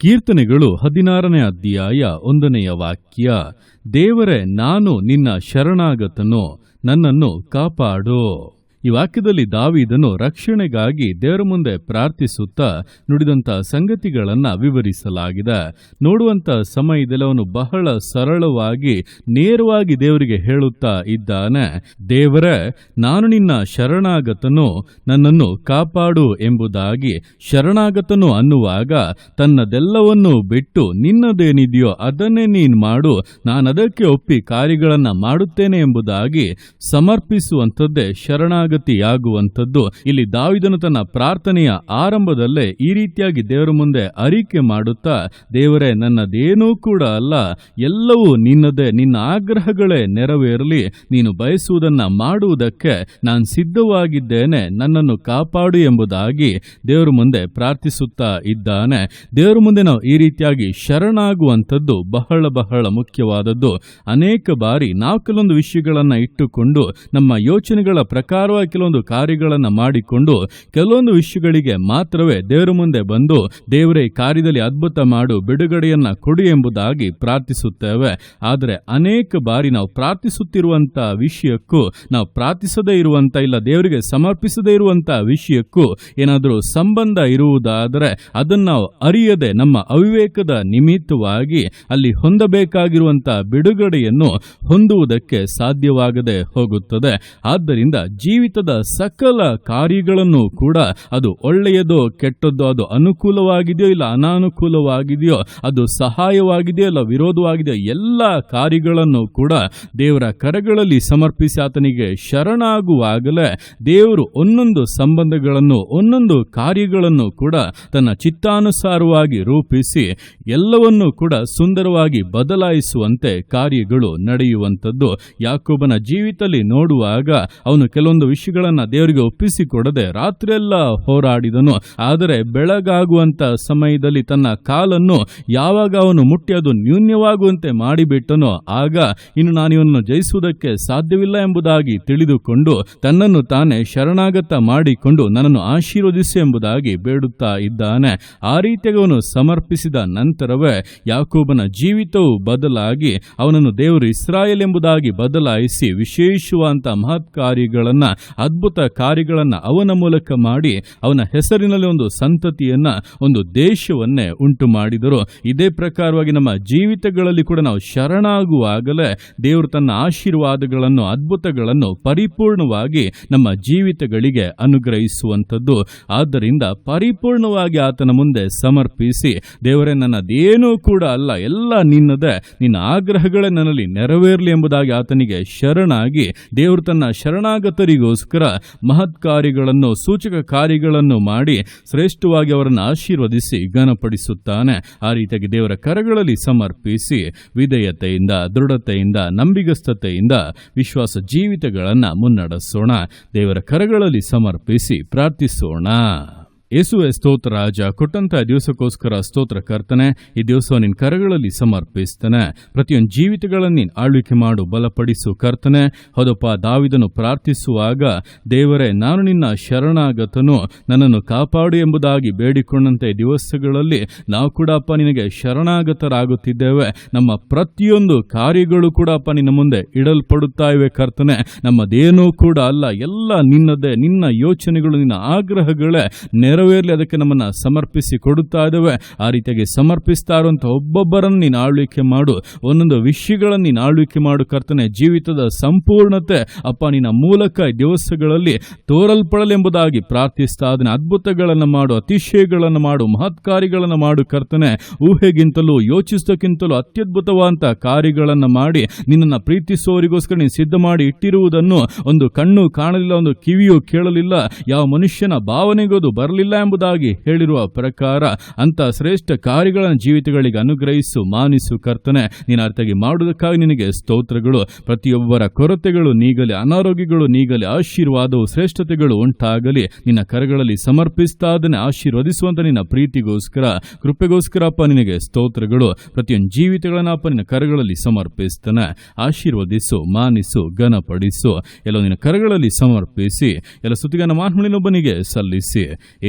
ಕೀರ್ತನೆಗಳು ಹದಿನಾರನೇ ಅಧ್ಯಾಯ ಒಂದನೆಯ ವಾಕ್ಯ. ದೇವರೇ ನಾನು ನಿನ್ನ ಶರಣಾಗತನು ನನ್ನನ್ನು ಕಾಪಾಡು. ಈ ವಾಕ್ಯದಲ್ಲಿ ದಾವಿದನು ರಕ್ಷಣೆಗಾಗಿ ದೇವರ ಮುಂದೆ ಪ್ರಾರ್ಥಿಸುತ್ತಾ ನುಡಿದಂಥ ಸಂಗತಿಗಳನ್ನು ವಿವರಿಸಲಾಗಿದೆ. ನೋಡುವಂತ ಸಮಯದಲ್ಲಿ ಅವನು ಬಹಳ ಸರಳವಾಗಿ, ನೇರವಾಗಿ ದೇವರಿಗೆ ಹೇಳುತ್ತಾ ಇದ್ದಾನೆ. ದೇವರೇ, ನಾನು ನಿನ್ನ ಶರಣಾಗತನು, ನನ್ನನ್ನು ಕಾಪಾಡು ಎಂಬುದಾಗಿ ಶರಣಾಗತನು ಅನ್ನುವಾಗ ತನ್ನದೆಲ್ಲವನ್ನೂ ಬಿಟ್ಟು ನಿನ್ನದೇನಿದೆಯೋ ಅದನ್ನೇ ನೀನು ಮಾಡು, ನಾನದಕ್ಕೆ ಒಪ್ಪಿ ಕಾರ್ಯಗಳನ್ನು ಮಾಡುತ್ತೇನೆ ಎಂಬುದಾಗಿ ಸಮರ್ಪಿಸುವಂಥದ್ದೇ ಶರಣಾಗತಿಯಾಗುವಂಥದ್ದು ಇಲ್ಲಿ ದಾವಿದನು ತನ್ನ ಪ್ರಾರ್ಥನೆಯ ಆರಂಭದಲ್ಲೇ ಈ ರೀತಿಯಾಗಿ ದೇವರ ಮುಂದೆ ಅರಿಕೆ ಮಾಡುತ್ತಾ, ದೇವರೇ, ನನ್ನದೇನೂ ಕೂಡ ಅಲ್ಲ, ಎಲ್ಲವೂ ನಿನ್ನದೇ, ನಿನ್ನ ಆಗ್ರಹಗಳೇ ನೆರವೇರಲಿ, ನೀನು ಬಯಸುವುದನ್ನ ಮಾಡುವುದಕ್ಕೆ ನಾನು ಸಿದ್ಧವಾಗಿದ್ದೇನೆ, ನನ್ನನ್ನು ಕಾಪಾಡು ಎಂಬುದಾಗಿ ದೇವರ ಮುಂದೆ ಪ್ರಾರ್ಥಿಸುತ್ತಾ ಇದ್ದಾನೆ. ದೇವರ ಮುಂದೆ ನಾವು ಈ ರೀತಿಯಾಗಿ ಶರಣಾಗುವಂಥದ್ದು ಬಹಳ ಬಹಳ ಮುಖ್ಯವಾದದ್ದು. ಅನೇಕ ಬಾರಿ ನಾವು ಕೆಲವೊಂದು ವಿಷಯಗಳನ್ನು ಇಟ್ಟುಕೊಂಡು ನಮ್ಮ ಯೋಚನೆಗಳ ಪ್ರಕಾರವಾಗಿ ಕೆಲವೊಂದು ಕಾರ್ಯಗಳನ್ನು ಮಾಡಿಕೊಂಡು ಕೆಲವೊಂದು ವಿಷಯಗಳಿಗೆ ಮಾತ್ರವೇ ದೇವರ ಮುಂದೆ ಬಂದು ದೇವರೇ ಕಾರ್ಯದಲ್ಲಿ ಅದ್ಭುತ ಮಾಡು, ಬಿಡುಗಡೆಯನ್ನ ಕೊಡು ಎಂಬುದಾಗಿ ಪ್ರಾರ್ಥಿಸುತ್ತೇವೆ. ಆದರೆ ಅನೇಕ ಬಾರಿ ನಾವು ಪ್ರಾರ್ಥಿಸುತ್ತಿರುವಂತಹ ವಿಷಯಕ್ಕೂ, ನಾವು ಪ್ರಾರ್ಥಿಸದೇ ಇರುವಂತ ಇಲ್ಲ ದೇವರಿಗೆ ಸಮರ್ಪಿಸದೇ ಇರುವಂತಹ ವಿಷಯಕ್ಕೂ ಏನಾದರೂ ಸಂಬಂಧ ಇರುವುದಾದರೆ ಅದನ್ನು ನಾವು ಅರಿಯದೆ ನಮ್ಮ ಅವಿವೇಕದ ನಿಮಿತ್ತವಾಗಿ ಅಲ್ಲಿ ಹೊಂದಬೇಕಾಗಿರುವಂತಹ ಬಿಡುಗಡೆಯನ್ನು ಹೊಂದುವುದಕ್ಕೆ ಸಾಧ್ಯವಾಗದೆ ಹೋಗುತ್ತದೆ. ಆದ್ದರಿಂದ ಜೀವಿತದ ಸಕಲ ಕಾರ್ಯಗಳನ್ನು ಕೂಡ ಅದು ಒಳ್ಳೆಯದೋ ಕೆಟ್ಟದ್ದೋ ಅದು ಅನುಕೂಲವಾಗಿದೆಯೋ ಇಲ್ಲ ಅನಾನುಕೂಲವಾಗಿದೆಯೋ ಅದು ಸಹಾಯವಾಗಿದೆಯೋ ಇಲ್ಲ ವಿರೋಧವಾಗಿದೆಯೋ ಎಲ್ಲ ಕಾರ್ಯಗಳನ್ನು ಕೂಡ ದೇವರ ಕರಗಳಲ್ಲಿ ಸಮರ್ಪಿಸಿ ಆತನಿಗೆ ಶರಣಾಗುವಾಗಲೇ ದೇವರು ಒಂದೊಂದು ಸಂಬಂಧಗಳನ್ನು, ಒಂದೊಂದು ಕಾರ್ಯಗಳನ್ನು ಕೂಡ ತನ್ನ ಚಿತ್ತಾನುಸಾರವಾಗಿ ರೂಪಿಸಿ ಎಲ್ಲವನ್ನೂ ಕೂಡ ಸುಂದರವಾಗಿ ಬದಲಾಯಿಸುವಂತೆ ಕಾರ್ಯಗಳು ನಡೆಯುವಂಥದ್ದು. ಯಾಕೋಬನ ಜೀವಿತದಲ್ಲಿ ನೋಡುವಾಗ ಅವನು ಕೆಲವೊಂದು ವಿಷಯಗಳನ್ನ ದೇವರಿಗೆ ಒಪ್ಪಿಸಿಕೊಡದೆ ರಾತ್ರಿಯೆಲ್ಲ ಹೋರಾಡಿದನು. ಆದರೆ ಬೆಳಗಾಗುವಂತ ಸಮಯದಲ್ಲಿ ತನ್ನ ಕಾಲನ್ನು ಯಾವಾಗ ಅವನು ಮುಟ್ಟಿ ಅದು ನ್ಯೂನ್ಯವಾಗುವಂತೆ ಮಾಡಿಬಿಟ್ಟನೋ ಆಗ ಇನ್ನು ನಾನು ಇವನನ್ನು ಜಯಿಸುವುದಕ್ಕೆ ಸಾಧ್ಯವಿಲ್ಲ ಎಂಬುದಾಗಿ ತಿಳಿದುಕೊಂಡು ತನ್ನನ್ನು ತಾನೇ ಶರಣಾಗತ ಮಾಡಿಕೊಂಡು ನನ್ನನ್ನು ಆಶೀರ್ವದಿಸಿ ಎಂಬುದಾಗಿ ಬೇಡುತ್ತಾ ಇದ್ದಾನೆ. ಆ ರೀತಿಯಾಗಿ ಅವನು ಸಮರ್ಪಿಸಿದ ನಂತರವೇ ಯಾಕೋಬನ ಜೀವಿತವು ಬದಲಾಗಿ ಅವನನ್ನು ದೇವರು ಇಸ್ರಾಯೇಲ್ ಎಂಬುದಾಗಿ ಬದಲಾಯಿಸಿ ವಿಶೇಷವಾದಂಥ ಮಹತ್ ಕಾರ್ಯಗಳನ್ನ ಅದ್ಭುತ ಕಾರ್ಯಗಳನ್ನು ಅವನ ಮೂಲಕ ಮಾಡಿ ಅವನ ಹೆಸರಿನಲ್ಲಿ ಒಂದು ಸಂತತಿಯನ್ನ, ಒಂದು ದೇಶವನ್ನೇ ಉಂಟು ಮಾಡಿದರು. ಇದೇ ಪ್ರಕಾರವಾಗಿ ನಮ್ಮ ಜೀವಿತಗಳಲ್ಲಿ ಕೂಡ ನಾವು ಶರಣಾಗುವಾಗಲೇ ದೇವರು ತನ್ನ ಆಶೀರ್ವಾದಗಳನ್ನು, ಅದ್ಭುತಗಳನ್ನು ಪರಿಪೂರ್ಣವಾಗಿ ನಮ್ಮ ಜೀವಿತಗಳಿಗೆ ಅನುಗ್ರಹಿಸುವಂಥದ್ದು. ಆದ್ದರಿಂದ ಪರಿಪೂರ್ಣವಾಗಿ ಆತನ ಮುಂದೆ ಸಮರ್ಪಿಸಿ, ದೇವರೇ ನನ್ನದೇನೂ ಕೂಡ ಅಲ್ಲ, ಎಲ್ಲ ನಿನ್ನದೇ, ನಿನ್ನ ಆಗ್ರಹಗಳೇ ನನ್ನಲ್ಲಿ ನೆರವೇರಲಿ ಎಂಬುದಾಗಿ ಆತನಿಗೆ ಶರಣಾಗಿ ದೇವರು ತನ್ನ ಶರಣಾಗತರಿಗೋಸ್ಕರ ಮಹತ್ ಕಾರ್ಯಗಳನ್ನು ಸೂಚಕ ಕಾರ್ಯಗಳನ್ನು ಮಾಡಿ ಶ್ರೇಷ್ಠವಾಗಿ ಅವರನ್ನು ಆಶೀರ್ವದಿಸಿ ಘನಪಡಿಸುತ್ತಾನೆ. ಆ ರೀತಿಯಾಗಿ ದೇವರ ಕರಗಳಲ್ಲಿ ಸಮರ್ಪಿಸಿ ವಿಧೇಯತೆಯಿಂದ, ದೃಢತೆಯಿಂದ, ನಂಬಿಗಸ್ತತೆಯಿಂದ ವಿಶ್ವಾಸ ಜೀವಿತಗಳನ್ನು ಮುನ್ನಡೆಸೋಣ. ದೇವರ ಕರಗಳಲ್ಲಿ ಸಮರ್ಪಿಸಿ ಪ್ರಾರ್ಥಿಸೋಣ. ಯೇಸುವೆ ಸ್ತೋತ್ರ, ರಾಜ, ಕೊಟ್ಟಂತ ದಿವಸಕ್ಕೋಸ್ಕರ ಸ್ತೋತ್ರ ಕರ್ತನೆ, ಈ ದಿವಸ ನಿನ್ನ ಕರಗಳಲ್ಲಿ ಸಮರ್ಪಿಸ್ತಾನೆ. ಪ್ರತಿಯೊಂದು ಜೀವಿತಗಳನ್ನು ನೀನು ಆಳ್ವಿಕೆ ಮಾಡು, ಬಲಪಡಿಸು ಕರ್ತನೆ. ಹೌದಪ್ಪ, ದಾವಿದನು ಪ್ರಾರ್ಥಿಸುವಾಗ, ದೇವರೇ, ನಾನು ನಿನ್ನ ಶರಣಾಗತನು, ನನ್ನನ್ನು ಕಾಪಾಡು ಎಂಬುದಾಗಿ ಬೇಡಿಕೊಂಡಂತೆ ದಿವಸಗಳಲ್ಲಿ ನಾವು ಕೂಡ ಅಪ್ಪ ನಿನಗೆ ಶರಣಾಗತರಾಗುತ್ತಿದ್ದೇವೆ. ನಮ್ಮ ಪ್ರತಿಯೊಂದು ಕಾರ್ಯಗಳು ಕೂಡ ಅಪ್ಪ ನಿನ್ನ ಮುಂದೆ ಇಡಲ್ಪಡುತ್ತಾ ಇವೆ ಕರ್ತನೆ. ನಮ್ಮದೇನೂ ಕೂಡ ಅಲ್ಲ, ಎಲ್ಲ ನಿನ್ನದೇ, ನಿನ್ನ ಯೋಚನೆಗಳು, ನಿನ್ನ ಆಗ್ರಹಗಳೇ ನೆರವೇರಲಿ ಅದಕ್ಕೆ ನಮ್ಮನ್ನ ಸಮರ್ಪಿಸಿ ಕೊಡುತ್ತಾ ಇದ್ದೇವೆ ಆ ರೀತಿಯಾಗಿ ಸಮರ್ಪಿಸ್ತಾ ಇರುವಂಥ ಒಬ್ಬೊಬ್ಬರನ್ನು ನೀನು ಆಳ್ವಿಕೆ ಮಾಡು. ಒಂದೊಂದು ವಿಷಯಗಳನ್ನು ನೀನು ಆಳ್ವಿಕೆ ಮಾಡು ಕರ್ತನೆ. ಜೀವಿತದ ಸಂಪೂರ್ಣತೆ ಅಪ್ಪ ನಿನ್ನ ಮೂಲಕ ದಿವಸಗಳಲ್ಲಿ ತೋರಲ್ಪಡಲೆಂಬುದಾಗಿ ಪ್ರಾರ್ಥಿಸ್ತಾ ಅದನ್ನು ಅದ್ಭುತಗಳನ್ನು ಮಾಡು, ಅತಿಶಯಗಳನ್ನು ಮಾಡು ಮಹತ್ ಕಾರ್ಯಗಳನ್ನು ಮಾಡು ಕರ್ತನೆ. ಊಹೆಗಿಂತಲೂ ಯೋಚಿಸೋಕ್ಕಿಂತಲೂ ಅತ್ಯದ್ಭುತವಾದಂಥ ಕಾರ್ಯಗಳನ್ನು ಮಾಡಿ ನಿನ್ನನ್ನು ಪ್ರೀತಿಸುವವರಿಗೋಸ್ಕರ ನೀನು ಸಿದ್ಧ ಮಾಡಿ ಇಟ್ಟಿರುವುದನ್ನು ಒಂದು ಕಣ್ಣು ಕಾಣಲಿಲ್ಲ, ಒಂದು ಕಿವಿಯು ಕೇಳಲಿಲ್ಲ. ಯಾವ ಮನುಷ್ಯನ ಭಾವನೆಗೋದು ಬರಲಿಲ್ಲ. ಎಂಬುದಾಗಿ ಹೇಳಿರುವ ಪ್ರಕಾರ ಅಂತ ಶ್ರೇಷ್ಠ ಕಾರ್ಯಗಳನ್ನು ಜೀವಿತಗಳಿಗೆ ಅನುಗ್ರಹಿಸು, ಮಾನಿಸು ಕರ್ತನೆ, ನೀನು ಅರ್ಥಗೆ ಮಾಡುವುದಕ್ಕಾಗಿ ನಿನಗೆ ಸ್ತೋತ್ರಗಳು. ಪ್ರತಿಯೊಬ್ಬರ ಕೊರತೆಗಳು ನೀಗಲಿ, ಅನಾರೋಗ್ಯಗಳು ನೀಗಲಿ, ಆಶೀರ್ವಾದವು ಶ್ರೇಷ್ಠತೆಗಳು ಉಂಟಾಗಲಿ. ನಿನ್ನ ಕರಗಳಲ್ಲಿ ಸಮರ್ಪಿಸ್ತಾ ಆಶೀರ್ವದಿಸುವಂತ ನಿನ್ನ ಪ್ರೀತಿಗೋಸ್ಕರ, ಕೃಪೆಗೋಸ್ಕರ ಅಪ್ಪ ನಿನಗೆ ಸ್ತೋತ್ರಗಳು. ಪ್ರತಿಯೊಂದು ಜೀವಿತಗಳನ್ನ ಅಪ್ಪ ನಿನ್ನ ಕರಗಳಲ್ಲಿ ಸಮರ್ಪಿಸ್ತಾನೆ. ಆಶೀರ್ವದಿಸು, ಮಾನಿಸು, ಘನಪಡಿಸು. ಎಲ್ಲ ನಿನ್ನ ಕರಗಳಲ್ಲಿ ಸಮರ್ಪಿಸಿ, ಎಲ್ಲ ಸುತ್ತಿಗನ ಮಾನ್ಮಳಿನೊಬ್ಬನಿಗೆ ಸಲ್ಲಿಸಿ.